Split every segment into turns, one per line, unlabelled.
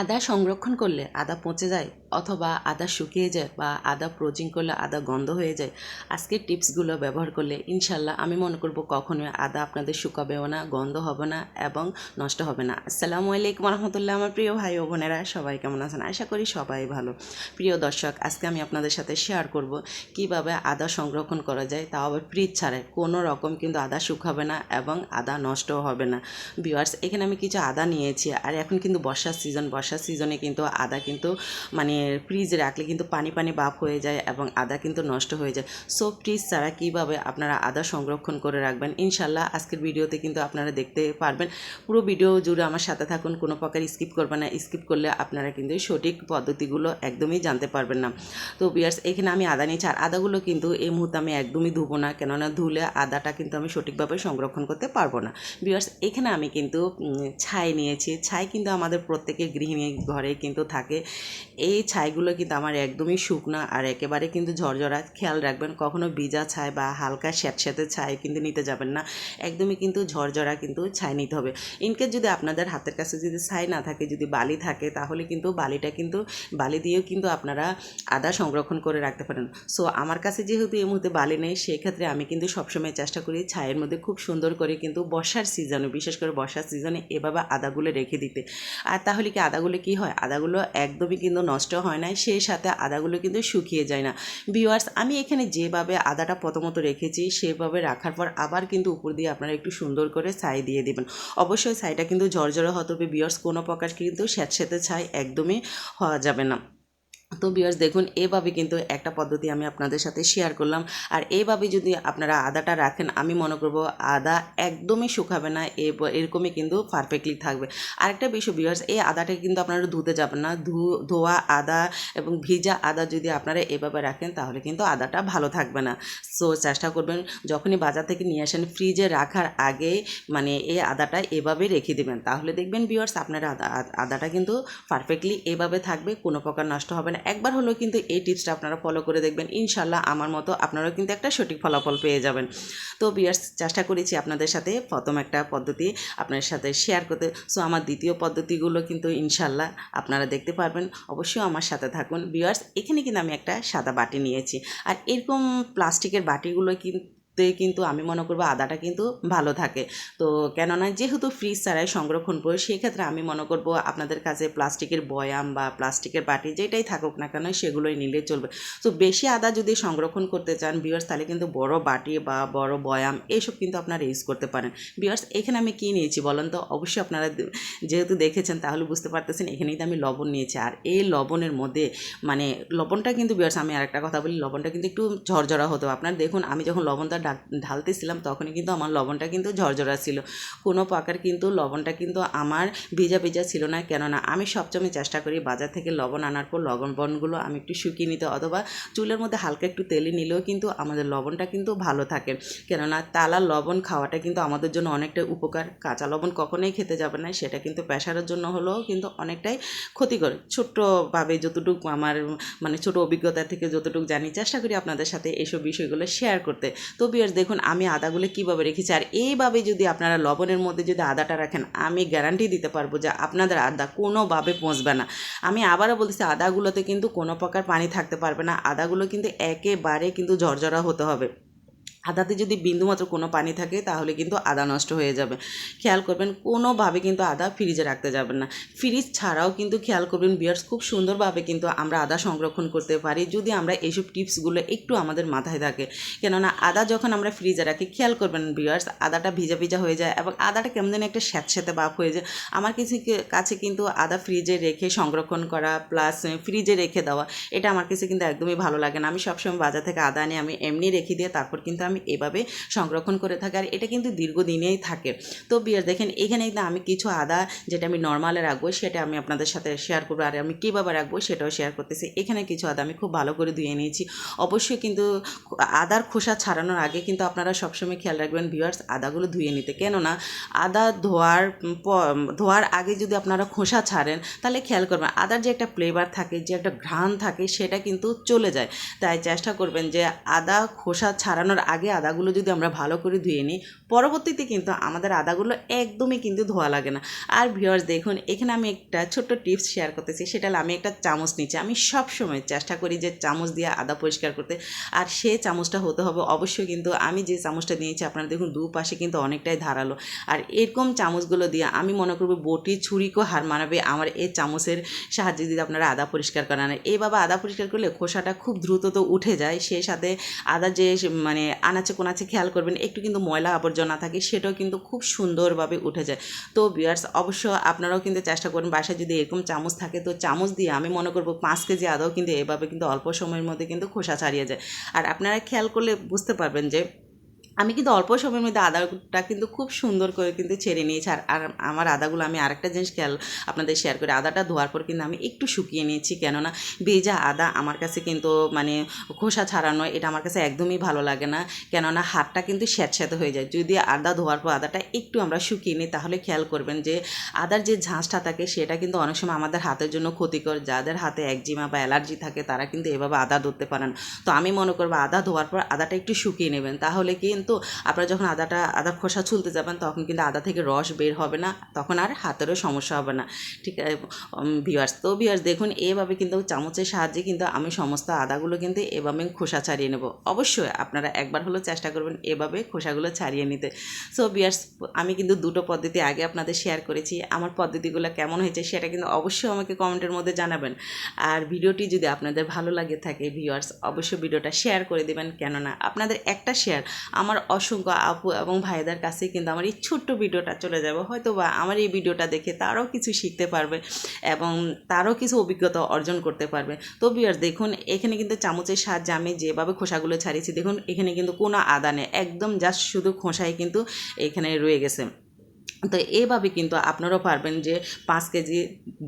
আদা সংরক্ষণ করলে আদা পচে যায় অথবা আদা শুকিয়ে যায় বা আদা প্রোজিং করলে আদা গন্ধ হয়ে যায়। আজকের টিপসগুলো ব্যবহার করলে ইনশাল্লাহ আমি মনে করব কখনোই আদা আপনাদের শুকাবেও না, গন্ধ হবে না এবং নষ্ট হবে না। আসসালামু আলাইকুম রহমতুল্লাহ, আমার প্রিয় ভাই ও বোনেরা, সবাই কেমন আছেন? আশা করি সবাই ভালো। প্রিয় দর্শক, আজকে আমি আপনাদের সাথে শেয়ার করব কীভাবে আদা সংরক্ষণ করা যায়, তাও আবার ফ্রিজ ছাড়াই। কোনো রকম কিন্তু আদা শুকাবে না এবং আদা নষ্টও হবে না। ভিউয়ার্স এখানে আমি কিছু আদা নিয়েছি আর এখন কিন্তু বর্ষার সিজন বর্ষার সিজনে কিন্তু আদা কিন্তু মানে ফ্রিজে রাখলে কিন্তু পানি পানি ভাব হয়ে যায় এবং আদা কিন্তু নষ্ট হয়ে যায়। সো ফ্রিজ ছাড়া কীভাবে আপনারা আদা সংরক্ষণ করে রাখবেন? ইনশাল্লাহ আজকের ভিডিওতে কিন্তু আপনারা দেখতে পারবেন। পুরো ভিডিও জুড়ে আমার সাথে থাকুন, কোনো প্রকার স্কিপ করবেন না। স্কিপ করলে আপনারা কিন্তু সঠিক পদ্ধতিগুলো একদমই জানতে পারবেন না। তো বিয়ার্স এখানে আমি আদা নিয়েছি। আর আদাগুলো কিন্তু এই মুহূর্তে আমি একদমই ধুবো না। কেননা ধুলে আদাটা কিন্তু আমি সঠিকভাবে সংরক্ষণ করতে পারব না। বিয়ার্স এখানে আমি কিন্তু ছাই নিয়েছি। ছাই কিন্তু আমাদের প্রত্যেকের গৃহিণী ঘরে কিন্তু থাকে। এই ছাইগুলো কিন্তু আমার একদমই শুকনা আর একেবারে কিন্তু ঝরঝরা। খেয়াল রাখবেন, কখনো ভিজা ছাই বা হালকা স্যাঁতস্যাঁতে ছাই কিন্তু নিতে যাবেন না। একদমই কিন্তু ঝরঝরা কিন্তু ছাই নিতে হবে। ইনকেস যদি আপনাদের হাতের কাছে যদি ছাই না থাকে, যদি বালি থাকে, তাহলে কিন্তু বালিটা কিন্তু, বালি দিয়েও কিন্তু আপনারা আদা সংরক্ষণ করে রাখতে পারেন। সো আমার কাছে যেহেতু এই মুহূর্তে বালি নেই সেই ক্ষেত্রে আমি কিন্তু সবসময় চেষ্টা করি ছাইয়ের মধ্যে খুব সুন্দর করে কিন্তু বর্ষার সিজনে বিশেষ করে বর্ষার সিজনে এভাবে আদাগুলো রেখে দিতে। আর তাহলে কি আদাগুলো কি হয়? আদাগুলো একদমই কিন্তু নষ্ট হয় না সেই সাথে আদাগুলো কিন্তু শুকিয়ে যায় না। ভিওয়ার্স আমি এখানে যেভাবে আদাটা প্রথমত রেখেছি, সেভাবে রাখার পর আবার কিন্তু উপর দিয়ে আপনারা একটু সুন্দর করে ছাই দিয়ে দেবেন। অবশ্যই ছাইটা কিন্তু ঝরঝরে হতে হবে। ভিউয়ার্স, কোনো প্রকার কিন্তু স্যাঁতস্যাঁতে ছাই একদমই হওয়া যাবে না। তো বিয়ার্স দেখুন, এভাবে কিন্তু একটা পদ্ধতি আমি আপনাদের সাথে শেয়ার করলাম। আর এইভাবে যদি আপনারা আদাটা রাখেন, আমি মনে করব আদা একদমই শুকাবে না এরকমই কিন্তু পারফেক্টলি থাকবে। আরেকটা বিষয় বিয়ার্স এই আদাটাকে কিন্তু আপনারা ধুতে যাবেন না। ধু, ধোয়া আদা এবং ভিজা আদা যদি আপনারা এভাবে রাখেন, তাহলে কিন্তু আদাটা ভালো থাকবে না। সো চেষ্টা করবেন, যখনই বাজার থেকে নিয়ে আসেন ফ্রিজে রাখার আগে মানে এই আদাটা এভাবে রেখে দেবেন। তাহলে দেখবেন বিয়ার্স আপনার আদা আদাটা কিন্তু পারফেক্টলি এভাবে থাকবে, কোনো প্রকার নষ্ট হবে না। একবার হলেও কিন্তু এই টিপসটা আপনারা ফলো করে দেখবেন। ইনশাল্লাহ আমার মতো আপনারাও কিন্তু একটা সঠিক ফলাফল পেয়ে যাবেন। তো বিয়ার্স চেষ্টা করেছি আপনাদের সাথে প্রথম একটা পদ্ধতি আপনাদের সাথে শেয়ার করতে। সো আমার দ্বিতীয় পদ্ধতিগুলো কিন্তু ইনশাল্লাহ আপনারা দেখতে পারবেন। অবশ্যই আমার সাথে থাকুন। বিয়ার্স এখানে কিন্তু আমি একটা সাদা বাটি নিয়েছি। আর এরকম প্লাস্টিকের বাটিগুলো কিন্তু তে কিন্তু আমি মনে করব আদাটা কিন্তু ভালো থাকে। তো কেননা যেহেতু ফ্রিজ ছাড়াই সংরক্ষণ করে, সেক্ষেত্রে আমি মনে করব আপনাদের কাছে প্লাস্টিকের বয়াম বা প্লাস্টিকের বাটি যেটাই থাকুক না কেন সেগুলোই নিলে চলবে। তো বেশি আদা যদি সংরক্ষণ করতে চান বিয়ার্স তাহলে কিন্তু বড় বাটি বা বড় বয়াম এসব কিন্তু আপনারা ইউজ করতে পারেন। বিয়ার্স এখানে আমি কী নিয়েছি বলেন তো? অবশ্যই আপনারা যেহেতু দেখেছেন তাহলে বুঝতে পারতেছেন, এখানেই তো আমি লবণ নিয়েছি। আর এই লবণের মধ্যে মানে লবণটা কিন্তু বিয়ার্স আমি আরেকটা কথা বলি, লবণটা কিন্তু একটু ঝরঝরা হতো। আপনার দেখুন, আমি যখন লবণটা ঢালতেছিলাম, তখনই কিন্তু আমার লবণটা কিন্তু ঝরঝরা ছিল। কোনো প্রকার কিন্তু লবণটা কিন্তু আমার ভিজা ভিজা ছিল না, কেননা আমি সবসময় চেষ্টা করি বাজার থেকে লবণ আনার পর লবণবনগুলো আমি একটু শুকিয়ে নিতে, অথবা চুলের মধ্যে হালকা একটু তেলে নিলেও কিন্তু আমাদের লবণটা কিন্তু ভালো থাকে। কেননা তালা লবণ খাওয়াটা কিন্তু আমাদের জন্য অনেকটা উপকার। কাঁচা লবণ কখনোই খেতে যাবে না, সেটা কিন্তু প্রেশারের জন্য হলেও কিন্তু অনেকটাই ক্ষতিকর। ছোট্টভাবে যতটুকু আমার মানে ছোট অভিজ্ঞতা থেকে যতটুকু জানি, চেষ্টা করি আপনাদের সাথে এইসব বিষয়গুলো শেয়ার করতে। তো বিয়ার্স দেখুন আমি আদাগুলো কীভাবে রেখেছি। আর এইভাবে যদি আপনারা লবণের মধ্যে যদি আদাটা রাখেন, আমি গ্যারান্টি দিতে পারব যে আপনাদের আদা কোনোভাবে পচবে না। আমি আবারও বলতেছি আদাগুলোতে কিন্তু কোনো প্রকার পানি থাকতে পারবে না। আদাগুলো কিন্তু একেবারে কিন্তু ঝরঝরা হতে হবে। আদাতে যদি বিন্দুমাত্র কোনো পানি থাকে, তাহলে কিন্তু আদা নষ্ট হয়ে যাবে। খেয়াল করবেন, কোনোভাবে কিন্তু আদা ফ্রিজে রাখতে যাবেন না। ফ্রিজ ছাড়াও কিন্তু খেয়াল করবেন, বিয়ার্স, খুব সুন্দরভাবে কিন্তু আমরা আদা সংরক্ষণ করতে পারি, যদি আমরা এইসব টিপসগুলো একটু আমাদের মাথায় থাকে। কেননা, আদা যখন আমরা ফ্রিজে রাখি, খেয়াল করবেন, বিয়ার্স, আদাটা ভিজা ভিজা হয়ে যায় এবং আদাটা কেমন যেন একটা স্যাঁতস্যাঁতে ভাব হয়ে যায়। আমার কিছু কাছে কিন্তু আদা ফ্রিজে রেখে সংরক্ষণ করা, প্লাস ফ্রিজে রেখে দেওয়া, এটা আমার কাছে কিন্তু একদমই ভালো লাগে না। আমি সবসময় বাজার থেকে আদা নিয়ে আমি এমনি রেখে দিয়ে তারপর কিন্তু আমি এভাবে সংরক্ষণ করে থাকি আর এটা কিন্তু দীর্ঘদিনেই থাকে। তো বিয়ার দেখেন, এখানে কিন্তু আমি কিছু আদা যেটা আমি নর্মালে রাখব, সেটা আমি আপনাদের সাথে শেয়ার করব। আর আমি কীভাবে রাখব সেটাও শেয়ার করতেছি। এখানে কিছু আদা আমি খুব ভালো করে ধুয়ে নিয়েছি। অবশ্যই কিন্তু আদার খোসা ছাড়ানোর আগে কিন্তু আপনারা সবসময় খেয়াল রাখবেন ভিউয়ার্স আদাগুলো ধুয়ে নিতে। কেননা আদা ধোয়ার ধোয়ার আগে যদি আপনারা খোসা ছাড়েন, তাহলে খেয়াল করবেন আদার যে একটা ফ্লেভার থাকে, যে একটা ঘ্রাণ থাকে, সেটা কিন্তু চলে যায়। তাই চেষ্টা করবেন যে আদা খোসা ছাড়ানোর আগে আগে আদাগুলো যদি আমরা ভালো করে ধুয়ে নিই, পরবর্তীতে কিন্তু আমাদের আদাগুলো একদমই কিন্তু ধোয়া লাগে না। আর ভিউয়ার্স দেখুন, এখানে আমি একটা ছোট্ট টিপস শেয়ার করতেছি। সেটা আমি একটা চামচ নিচ্ছি আমি সব সময় চেষ্টা করি যে চামচ দিয়ে আদা পরিষ্কার করতে। আর সে চামচটা হতে হবে অবশ্যই কিন্তু আমি যে চামচটা নিয়েছি আপনারা দেখুন দুপাশে কিন্তু অনেকটাই ধারালো। আর এরকম চামচগুলো দিয়ে আমি মনে করব বটি, ছুরিকেও হার মানাবে আমার এই চামচের সাহায্যে যদি আপনারা আদা পরিষ্কার করান। এইভাবে আদা পরিষ্কার করলে খোসাটা খুব দ্রুত তো উঠে যায়, সেই সাথে আদা যে মানে আনাচে কোনাচে খেয়াল করবেন, একটু কিন্তু ময়লা আবর্জনা থাকে, সেটাও কিন্তু খুব সুন্দরভাবে উঠে যায়। তো বিয়ার্স অবশ্য আপনারাও কিন্তু চেষ্টা করবেন বাসায় যদি এরকম চামচ থাকে, তো চামচ দিয়ে আমি মনে করব পাঁচ কেজি আদাও কিন্তু এভাবে কিন্তু অল্প সময়ের মধ্যে কিন্তু খোসা ছাড়িয়ে যায়। আর আপনারা খেয়াল করলে বুঝতে পারবেন যে আমি কিন্তু অল্প সময়ের মধ্যে আদাটা কিন্তু খুব সুন্দর করে কিন্তু ছেড়ে নিয়েছি। আর আর আমার আদাগুলো আমি আরেকটা জিনিস খেয়াল আপনাদের শেয়ার করি। আদাটা ধোয়ার পর কিন্তু আমি একটু শুকিয়ে নিয়েছি। কেননা ভেজা আদা আমার কাছে কিন্তু মানে খোসা ছাড়ানো এটা আমার কাছে একদমই ভালো লাগে না। কেননা হাতটা কিন্তু স্যাঁতস্যাঁতে হয়ে যায়। যদি আদা ধোয়ার পর আদাটা একটু আমরা শুকিয়ে নিই, তাহলে খেয়াল করবেন যে আদার যে ঝাঁসটা থাকে, সেটা কিন্তু অনেক সময় আমাদের হাতের জন্য ক্ষতিকর। যাদের হাতে একজিমা বা অ্যালার্জি থাকে, তারা কিন্তু এভাবে আদা ধরতে পারেন তো আমি মনে করব আদা ধোয়ার পর আদাটা একটু শুকিয়ে নেবেন। তাহলে কিন্তু আপনারা যখন আদাটা আদা খোসা ছুলতে যাবেন, তখন কিন্তু আদা থেকে রস বের হবে না, তখন আর হাতেরও সমস্যা হবে না। ঠিক ভিওয়ার্স তো ভিওয়ার্স দেখুন, এভাবে কিন্তু চামচের সাহায্যে কিন্তু আমি সমস্ত আদাগুলো কিন্তু এভাবে খোসা ছাড়িয়ে নেব। অবশ্যই আপনারা একবার হলেও চেষ্টা করবেন এভাবে খোসাগুলো ছাড়িয়ে নিতে। সো ভিওয়ার্স আমি কিন্তু দুটো পদ্ধতি আগে আপনাদের শেয়ার করেছি। আমার পদ্ধতিগুলো কেমন হয়েছে সেটা কিন্তু অবশ্যই আমাকে কমেন্টের মধ্যে জানাবেন। আর ভিডিওটি যদি আপনাদের ভালো লাগে থাকে ভিউয়ার্স অবশ্যই ভিডিওটা শেয়ার করে দেবেন। কেননা, আপনাদের একটা শেয়ার আমার অসংখ্য আপু এবং ভাইদের কাছে কিন্তু আমার এই ছোট্ট ভিডিওটা চলে যাবে। হয়তো বা আমার এই ভিডিওটা দেখে তারও কিছু শিখতে পারবে এবং তারও কিছু অভিজ্ঞতা অর্জন করতে পারবে। তো বিয়ার দেখুন, এখানে কিন্তু চামচের সাহায্যে আমি যেভাবে খোসাগুলো ছাড়িয়েছি, দেখুন, এখানে কিন্তু কোনো আদা নেই, একদম জাস্ট শুধু খোসাই কিন্তু এখানে রয়ে গেছে। তো এইভাবে কিন্তু আপনারাও পারবেন যে পাঁচ কেজি,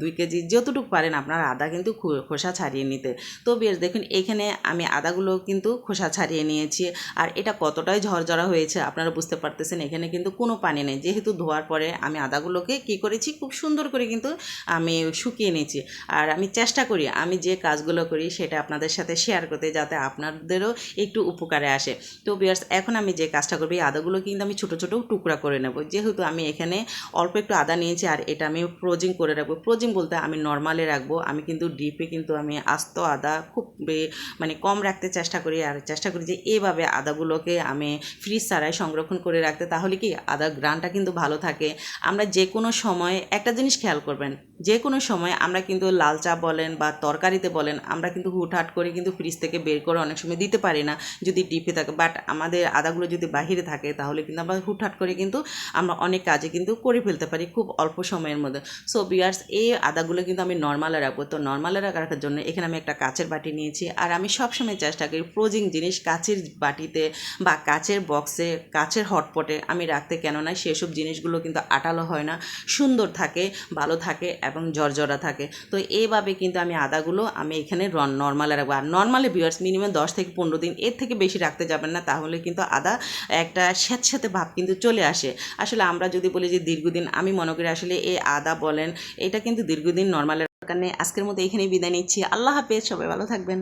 দুই কেজি যতটুকু পারেন আপনারা আদা কিন্তু খোসা ছাড়িয়ে নিতে। তো বেশ, দেখুন, এখানে আমি আদাগুলো কিন্তু খোসা ছাড়িয়ে নিয়েছি। আর এটা কতটাই ঝরঝরা হয়েছে আপনারা বুঝতে পারতেছেন, এখানে কিন্তু কোনো পানি নেই। যেহেতু ধোয়ার পরে আমি আদাগুলোকে কি করেছি, খুব সুন্দর করে কিন্তু আমি শুকিয়ে নিয়েছি। আর আমি চেষ্টা করি, আমি যে কাজগুলো করি সেটা আপনাদের সাথে শেয়ার করতে যাতে আপনাদেরও একটু উপকারে আসে। তো বিয়ার্স এখন আমি যে কাজটা করব, এই আদাগুলো কিন্তু আমি ছোটো ছোটো টুকরা করে নেব। যেহেতু আমি এখানে অল্প একটু আদা নিয়েছি আর এটা আমি ফ্রোজিং করে রাখব। ফ্রোজিং বলতে আমি নর্মালে রাখব। আমি কিন্তু ডিপে কিন্তু আমি আস্ত আদা খুব মানে কম রাখতে চেষ্টা করি আর চেষ্টা করি যে এভাবে আদাগুলোকে আমি ফ্রিজ ছাড়াই সংরক্ষণ করে রাখতে। তাহলে কি আদার গ্রানটা কিন্তু ভালো থাকে। আমরা যে কোনো সময় একটা জিনিস খেয়াল করবেন যে কোনো সময় আমরা কিন্তু লাল চা বলেন বা তরকারিতে বলেন, আমরা কিন্তু হুটহাট করে কিন্তু ফ্রিজ থেকে বের করে অনেক সময় দিতে পারি না। যদি ডিপে থাকে বাট আমাদের আদাগুলো যদি বাহিরে থাকে, তাহলে কিন্তু আমরা হুটহাট করে কিন্তু আমরা অনেক কাজে কিন্তু করে ফেলতে পারি খুব অল্প সময়ের মধ্যে। সো বিয়ার্স এই আদাগুলো কিন্তু আমি নর্মালে রাখব। তো নর্মালে রাখার জন্য এখানে আমি একটা কাচের বাটি নিয়েছি। আর আমি সবসময় চেষ্টা করি ফ্রোজিং জিনিস কাচের বাটিতে বা কাচের বক্সে কাচের হটপটে আমি রাখতে। কেন না সেসব জিনিসগুলো কিন্তু আটালো হয় না। সুন্দর থাকে, ভালো থাকে এবং জর্জরা থাকে। তো এইভাবে কিন্তু আমি আদাগুলো আমি এখানে নর্মালে রাখব। আর নর্মালি ভিউয়ার্স মিনিমাম দশ থেকে পনেরো দিন এর থেকে বেশি রাখতে যাবেন না, তাহলে কিন্তু আদা একটা স্যাঁতস্যাঁতে ভাব কিন্তু চলে আসে। আসলে আমরা যদি বলি যে দীর্ঘদিন, আমি মনে করি আসলে এই আদা বলেন, এটা কিন্তু দীর্ঘদিন নর্মালের দরকার নেই। আজকের মতো এখানেই বিদায় নিচ্ছি। আল্লাহ হাফেজ, সবাই ভালো থাকবেন।